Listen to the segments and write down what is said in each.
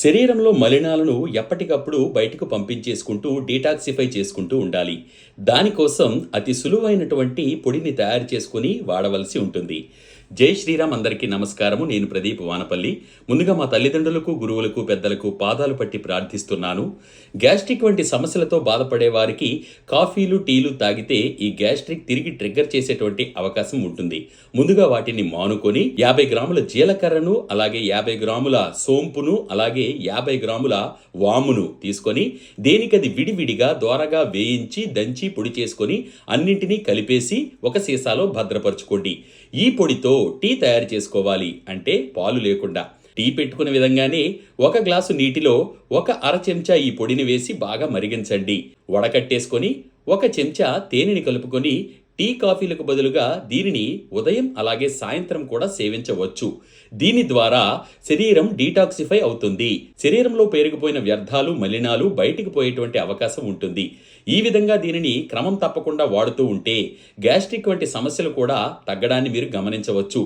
శరీరంలో మలినాలను ఎప్పటికప్పుడు బయటకు పంపించేసుకుంటూ డీటాక్సిఫై చేసుకుంటూ ఉండాలి. దానికోసం అతి సులువైనటువంటి పొడిని తయారు చేసుకుని వాడవలసి ఉంటుంది. జై శ్రీరామ్ అందరికీ నమస్కారము. నేను ప్రదీప్ వానపల్లి. ముందుగా మా తల్లిదండ్రులకు గురువులకు పెద్దలకు పాదాలు పట్టి ప్రార్థిస్తున్నాను. గ్యాస్ట్రిక్ వంటి సమస్యలతో బాధపడే వారికి కాఫీలు టీలు తాగితే ఈ గ్యాస్ట్రిక్ తిరిగి ట్రిగ్గర్ చేసేటువంటి అవకాశం ఉంటుంది. ముందుగా వాటిని మానుకొని యాభై గ్రాముల జీలకర్రను అలాగే యాభై గ్రాముల సోంపును అలాగే యాభై గ్రాముల వామును తీసుకొని దేనికది విడివిడిగా దోరగా వేయించి దంచి పొడి చేసుకొని అన్నింటినీ కలిపేసి ఒక సీసాలో భద్రపరచుకోండి. ఈ పొడితో టీ తయారు చేసుకోవాలి అంటే పాలు లేకుండా. టీ పెట్టుకునే విధంగానే ఒక గ్లాసు నీటిలో ఒక అర చెంచా ఈ పొడిని వేసి బాగా మరిగించండి. వడకట్టేసుకొని ఒక చెంచా తేనెని కలుపుకొని టీ కాఫీలకు బదులుగా దీనిని ఉదయం అలాగే సాయంత్రం కూడా సేవించవచ్చు. దీని ద్వారా శరీరం డీటాక్సిఫై అవుతుంది. శరీరంలో పేరుకుపోయిన వ్యర్థాలు మలినాలు బయటికి పోయేటువంటి అవకాశం ఉంటుంది. ఈ విధంగా దీనిని క్రమం తప్పకుండా వాడుతూ ఉంటే గ్యాస్ట్రిక్ వంటి సమస్యలు కూడా తగ్గడాన్ని మీరు గమనించవచ్చు.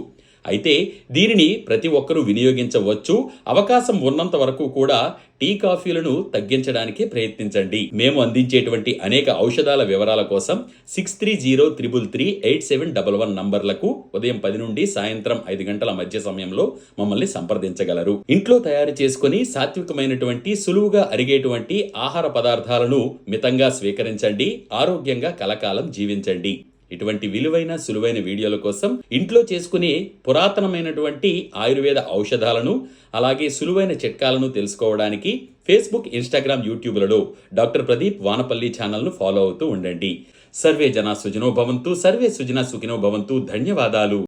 అయితే దీనిని ప్రతి ఒక్కరూ వినియోగించవచ్చు. అవకాశం ఉన్నంత వరకు కూడా టీ కాఫీలను తగ్గించడానికి ప్రయత్నించండి. మేము అందించేటువంటి అనేక ఔషధాల వివరాల కోసం six three zero triple three eight seven double one నంబర్లకు ఉదయం పది నుండి సాయంత్రం ఐదు గంటల మధ్య సమయంలో మమ్మల్ని సంప్రదించగలరు. ఇంట్లో తయారు చేసుకుని సాత్వికమైనటువంటి సులువుగా అరిగేటువంటి ఆహార పదార్థాలను మితంగా స్వీకరించండి. ఆరోగ్యంగా కలకాలం జీవించండి. ఇటువంటి విలువైన సులువైన వీడియోల కోసం ఇంట్లో చేసుకునే పురాతనమైనటువంటి ఆయుర్వేద ఔషధాలను అలాగే సులువైన చిట్కాలను తెలుసుకోవడానికి ఫేస్బుక్ ఇన్స్టాగ్రామ్ యూట్యూబ్లలో డాక్టర్ ప్రదీప్ వానపల్లి ఛానల్ను ఫాలో అవుతూ ఉండండి. సర్వే జన సుజనో భవంతు సర్వే సుజన సుఖినో భవంతు. ధన్యవాదాలు.